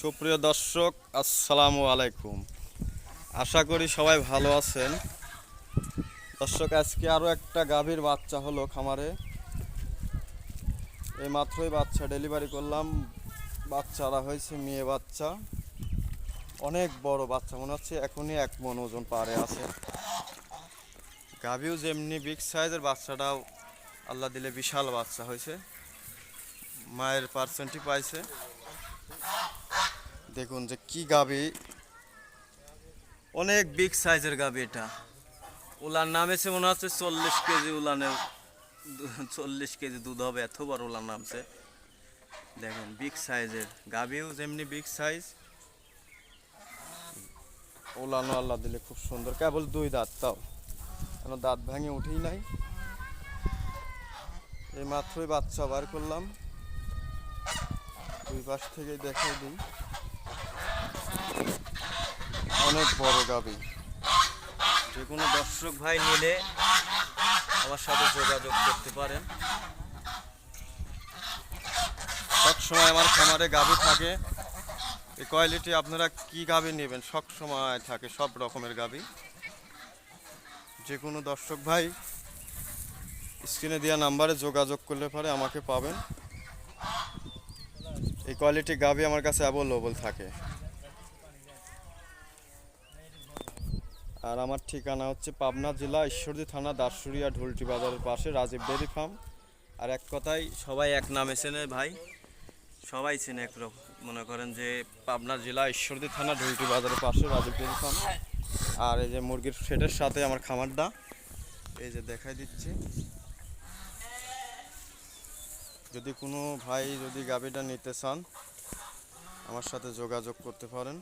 সুপ্রিয় দর্শক, আসসালামু আলাইকুম। আশা করি সবাই ভালো আছেন। দর্শক, আজকে আরও একটা গাভীর বাচ্চা হলো খামারে। এই মাত্রই বাচ্চা ডেলিভারি করলাম। বাচ্চারা হয়েছে মেয়ে বাচ্চা। অনেক বড় বাচ্চা মনে হচ্ছে, এখনই এক মন ওজন পারে আছে। গাভীও যেমনি বিগ সাইজের বাচ্চাটাও আল্লাহ দিলে বিশাল বাচ্চা হয়েছে। মায়ের পার্সেন্টই পাইছে। দেখুন যে কি গাবি। অনেক বিগ সাইজের গাবি এটা। উলার নামেছে মনে হচ্ছে চল্লিশ কেজি উলানের চল্লিশ কেজি দুধ হবে, এত বড় উলার নামছে। দেখেন বিগ সাইজের গাবিও যেমনি বিগ সাইজ উলানো আল্লাহ দিলে খুব সুন্দর, কেবল দুই দাঁত তাও। কেন দাঁত ভাঙে উঠেই নাই। এই মাত্রই বাচ্চা বার করলাম। দুই পাশ থেকে দেখে দিই। অনেক বড় গাবি। যে কোনো দর্শক ভাই নিলে আমার সাথে যোগাযোগ করতে পারেন। সবসময় আমার খামারে গাবি থাকে। এই কোয়ালিটি আপনারা কি গাবি নেবেন? সব সময় থাকে সব রকমের গাবি। যে কোনো দর্শক ভাই স্ক্রিনে দেওয়া নাম্বারে যোগাযোগ করলে পরে আমাকে পাবেন। এই কোয়ালিটি গাবি আমার কাছে অ্যাভেলেবল থাকে। আর আমার ঠিকানা হচ্ছে পাবনা জেলা ঈশ্বরদী থানা দাসুরিয়া ঢুলটি বাজারের পাশে রাজীব ডেরি ফার্ম। আর এক কথাই সবাই এক নামে চেনে ভাই। সবাই চেনে একরকম। মনে করেন যে পাবনা জেলা ঈশ্বরদী থানা ঢুলটি বাজারের পাশে রাজীব ডেরি ফার্ম। আর এই যে মুরগির শেডের সাথে আমার খামারটা। এই যে দেখাই দিচ্ছি। যদি কোনো ভাই যদি গাবিটা নিতে চান, আমার সাথে যোগাযোগ করতে পারেন।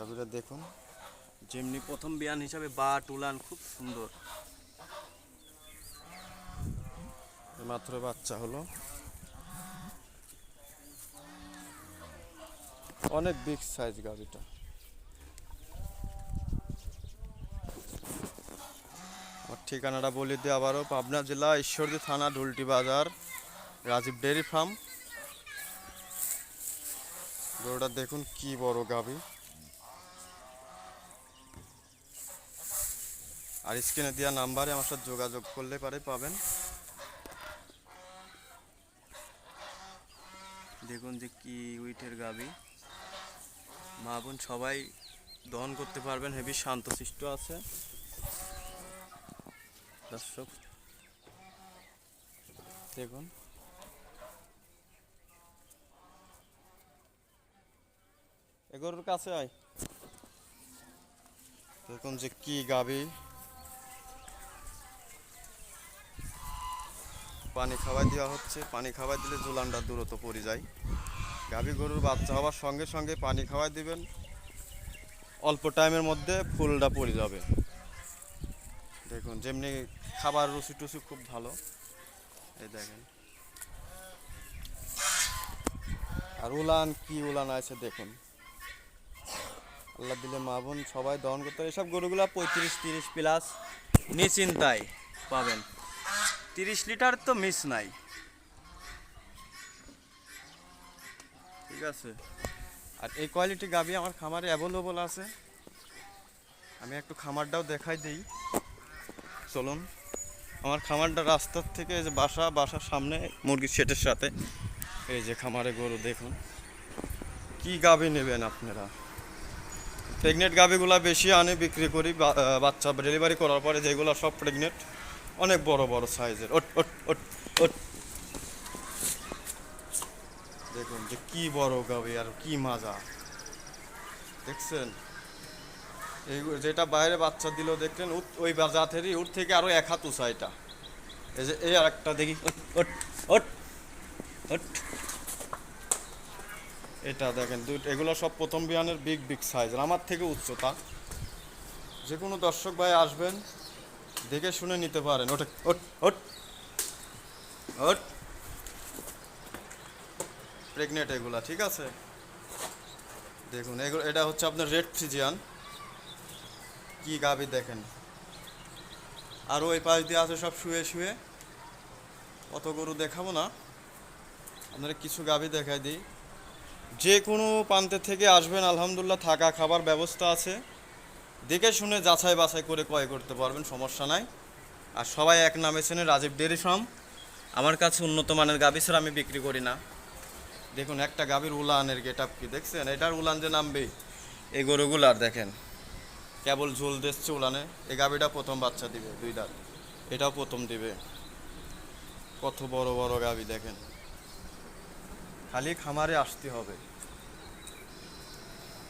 গাবিটা দেখুন। যেমনি প্রথম বিয়ান হিসাবে বা টুলান খুব সুন্দর। মাত্র বাচ্চা হলো। অনেক বিগ সাইজ গাবিটা আমার ঠিকানাটা বলে দিই আবারও। পাবনা জেলা ঈশ্বরদী থানা ঢুলটি বাজার রাজীব ডেয়ারি ফার্ম। গরুটা দেখুন কি বড় গাবি আর স্ক্রিনে দেওয়া নাম্বারে আমার সাথে যোগাযোগ করলে পারে, পাবেন। দেখুন যে কি উইটের গাবি। মা বোন সবাই দহন করতে পারবেন হেভি শান্তশিষ্ট আছে। দর্শক, দেখুন। এগোর কাছে আয়। দেখুন যে কি গাবি। পানি খাওয়াই দেওয়া হচ্ছে। পানি খাওয়াই দিলে জুলানটা দূরত্ব পড়ে যায়। গাভী গরুর বাচ্চা হওয়ার সঙ্গে সঙ্গে পানি খাওয়াই দিবেন। অল্প টাইমের মধ্যে ফুলটা পড়ে যাবে। দেখুন, যেমনি খাবার রুচি টুচি খুব ভালো। এই দেখেন। আর উলান কি উলান আছে দেখুন। আল্লাহ দিলে মা বোন সবাই দহন করতে। এসব গরুগুলা পঁয়ত্রিশ তিরিশ প্লাস নিশ্চিন্তায় পাবেন। তিরিশ লিটার তো মিস নাই। ঠিক আছে। আর এই কোয়ালিটি গাবি আমার খামারে অ্যাভেলেবল আছে। আমি একটু খামারটাও দেখাই দিই। চলুন, আমার খামারটা রাস্তার থেকে যে বাসা, বাসার সামনে মুরগির সেটের সাথে। এই যে খামারে গরু, দেখুন। কি গাবি নেবেন আপনারা? প্রেগনেন্ট গাবিগুলো বেশি আনে, বিক্রি করি বাচ্চা ডেলিভারি করার পরে যেগুলো সব প্রেগনেন্ট অনেক বড় বড় সাইজের। ওট দেখুন যে কি বড় গাবি আর কি মাজা। দেখছেন? এই যেটা বাইরে বাচ্চা দিল দেখলেন ওই জাতেরই উঠ থেকে আরও এক হাত উঁচা এটা। এই যে, এই দেখি। ওট ওট ওট ওট এটা দেখেন দুই এগুলো সব প্রথম বিয়ানের বিগ বিগ সাইজ আমার থেকে উচ্চতা। যে কোনো দর্শক ভাই আসবেন দেখে শুনে নিতে পারেন। ওটা ওট ওট ওট প্রেগনেন্ট এগুলা, ঠিক আছে? দেখুন, এগুলো, এটা হচ্ছে আপনার রেড ফ্রিজিয়ান কি গাবি দেখেন। আর ওই পাশ দিয়ে আছে সব শুয়ে শুয়ে। অত গরু দেখাবো না। আপনারা কিছু গাভি দেখাই দিই। যে কোনো প্রান্তের থেকে আসবেন, আলহামদুলিল্লাহ, থাকা খাবার ব্যবস্থা আছে। দেখে শুনে যাচাই বাছাই করে ক্রয় করতে পারবেন, সমস্যা নাই। আর সবাই এক নামে চেনে রাজীব ডেরি ফার্ম। আমার কাছে উন্নত মানের গাভী ছাড়া আমি বিক্রি করি না। দেখুন, একটা গাভীর উলানের গেট আপ কি দেখছেন? এটার উলান যে নামবে এই গরুগুলার দেখেন, কেবল ঝোল দিচ্ছে উলানে। এই গাভীটা প্রথম বাচ্চা দিবে, দুই দাঁত। এটাও প্রথম দিবে। কত বড় বড় গাভী দেখেন। খালি খামারে আসতে হবে।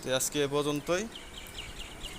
তো আজকে এ পর্যন্তই।